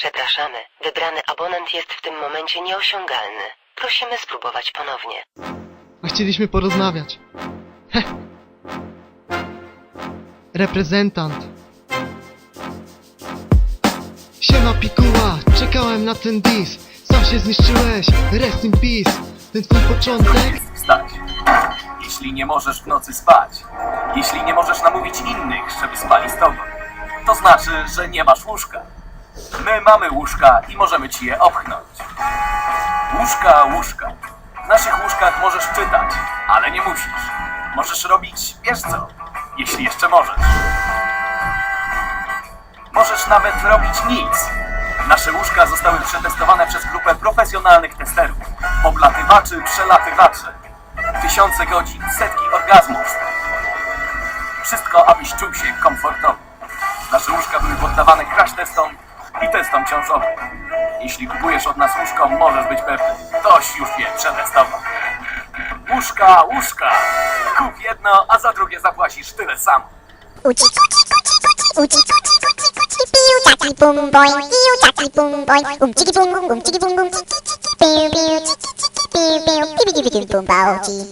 Przepraszamy, wybrany abonent jest w tym momencie nieosiągalny. Prosimy spróbować ponownie. A chcieliśmy porozmawiać. Heh. Reprezentant. Siema pikuła, czekałem na ten dis. Sam się zniszczyłeś, rest in peace. Ten twój początek? wstać. Jeśli nie możesz w nocy spać, jeśli nie możesz namówić innych, żeby spali z tobą, to znaczy, że nie masz łóżka. My mamy łóżka i możemy ci je opchnąć. Łóżka, łóżka. W naszych łóżkach możesz czytać, ale nie musisz. Możesz robić, wiesz co, jeśli jeszcze możesz. Możesz nawet robić nic. Nasze łóżka zostały przetestowane przez grupę profesjonalnych testerów, oblatywaczy, przelatywaczy. Tysiące godzin, setki orgazmów. Wszystko, abyś czuł się komfortowo. Nasze łóżka były poddawane crash testom z tą. Jeśli kupujesz od nas łóżko, możesz być pewny. Ktoś już je przetestował. Łóżka, łóżka. Kup jedno, a za drugie zapłacisz tyle samo. Uci, kuci, kuci, kuci, uci, kuci, kuci, kuci, piu, tataj, bum, boing, piu, tataj, bum, boing, um, ciki, bum, bum, um, ciki, bum, bum, ciki, ciki, piu, piu, ciki, ciki, piu, piu, piu, piu, piu, bum, bauci.